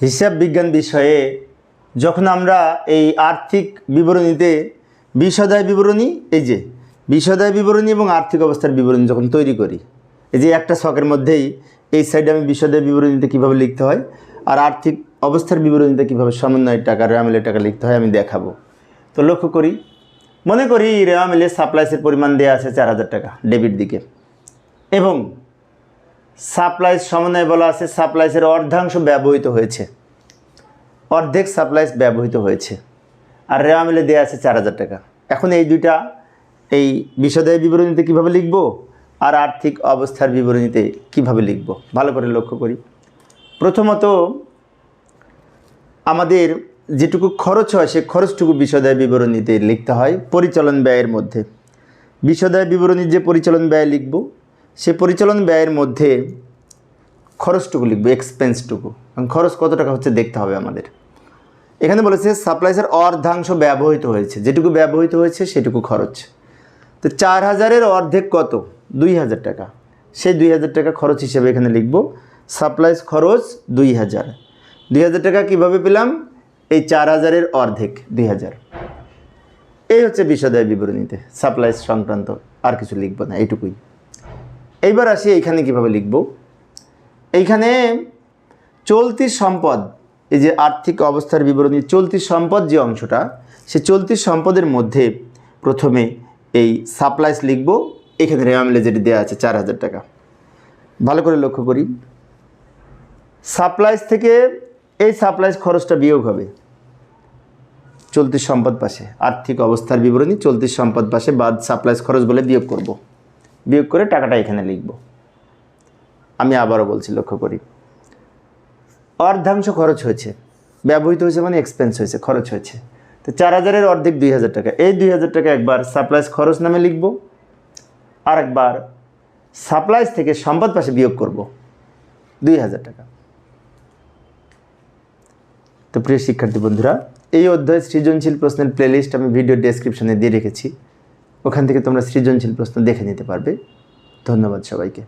হিসাব বিজ্ঞান বিষয়ে যখন আমরা এই আর্থিক বিবরণীতে বিশদায় বিবরণী, এই যে বিশদায় বিবরণী এবং আর্থিক অবস্থার বিবরণী যখন তৈরি করি, এই যে একটা শখের মধ্যেই এই সাইডে আমি বিশদায় বিবরণীতে কীভাবে লিখতে হয় আর আর্থিক অবস্থার বিবরণীতে কীভাবে সমন্বয়ের টাকা রেয়ামিলের টাকা লিখতে হয় আমি দেখাবো। তো লক্ষ্য করি, মনে করি রেয়ামিলের সাপ্লাইসের পরিমাণ দেওয়া আছে চার হাজার টাকা ডেবিট দিকে। এবং সাপ্লাইস সমন্বয় বলা আছে, সাপ্লাইসের অর্ধাংশ ব্যবহৃত হয়েছে। অর্ধেক সাপ্লাইস ব্যবহৃত হয়েছে। আর রেওয়া মিলে দেওয়া আছে চার হাজার টাকা। এখন এই দুইটা, এই বিশদায় বিবরণীতে কীভাবে লিখব আর আর্থিক অবস্থার বিবরণীতে কীভাবে লিখব? ভালো করে লক্ষ্য করি। প্রথমত, আমাদের যেটুকু খরচ হয়, সে খরচটুকু বিশদায় বিবরণীতে লিখতে হয় পরিচালন ব্যয়ের মধ্যে। বিশদায় বিবরণীর যে পরিচালন ব্যয় লিখব সে পরিচালন ব্যয়ের মধ্যে খরচটুকু লিখব এক্সপেন্সটুকু খরচ কত টাকা হচ্ছে দেখতে হবে আমাদের। এখানে বলেছে সাপ্লাইসের অর্ধাংশ ব্যবহৃত হয়েছে। যেটুকু ব্যবহৃত হয়েছে, সেটুকু খরচ। তো চার হাজারের অর্ধেক কত? দুই হাজার টাকা। সেই দুই হাজার টাকা খরচ হিসেবে এখানে লিখব সাপ্লাইস খরচ দুই হাজার। দুই হাজার টাকা কীভাবে পেলাম? এই চার হাজারের অর্ধেক, দুই হাজার। এই হচ্ছে বিষয়দায় বিবরণীতে। সাপ্লাইস সংক্রান্ত আর কিছু লিখব না, এইটুকুই। এইবার আসি এইখানে কীভাবে লিখব? এইখানে চলতি সম্পদ, এই যে আর্থিক অবস্থার বিবরণী, চলতি সম্পদ যে অংশটা, সে চলতি সম্পদের মধ্যে প্রথমে এই সাপ্লাইস লিখব। এখানে রেয়ামিলে যেটি দেওয়া আছে চার হাজার টাকা। ভালো করে লক্ষ্য করি। সাপ্লাইস থেকে এই সাপ্লাইস খরচটা বিয়োগ হবে। চলতি সম্পদ পাশে আর্থিক অবস্থার বিবরণী, চলতি সম্পদ পাশে বাদ সাপ্লাইস খরচ বলে বিয়োগ করব। বিয়োগ করে টাকাটা এখানে লিখব। আমি আবারও বলছি, লক্ষ্য করি। অর্ধাংশ খরচ হয়েছে। ব্যবহৃত হয়েছে মানে এক্সপেন্স হয়েছে, খরচ হয়েছে। তো চার হাজারের অর্ধেক দুই হাজার টাকা। এই দুই হাজার টাকা একবার সাপ্লাইস খরচ নামে লিখব আর একবার সাপ্লাইস থেকে সম্পদ পাশে বিয়োগ করব, দুই হাজার টাকা। তো প্রিয় শিক্ষার্থী বন্ধুরা, এই অধ্যায় সৃজনশীল প্রশ্নের প্লেলিস্ট আমি ভিডিও ডেসক্রিপশনে দিয়ে রেখেছি। ওখান থেকে তোমরা সৃজনশীল প্রশ্ন দেখে নিতে পারবে। ধন্যবাদ সবাইকে।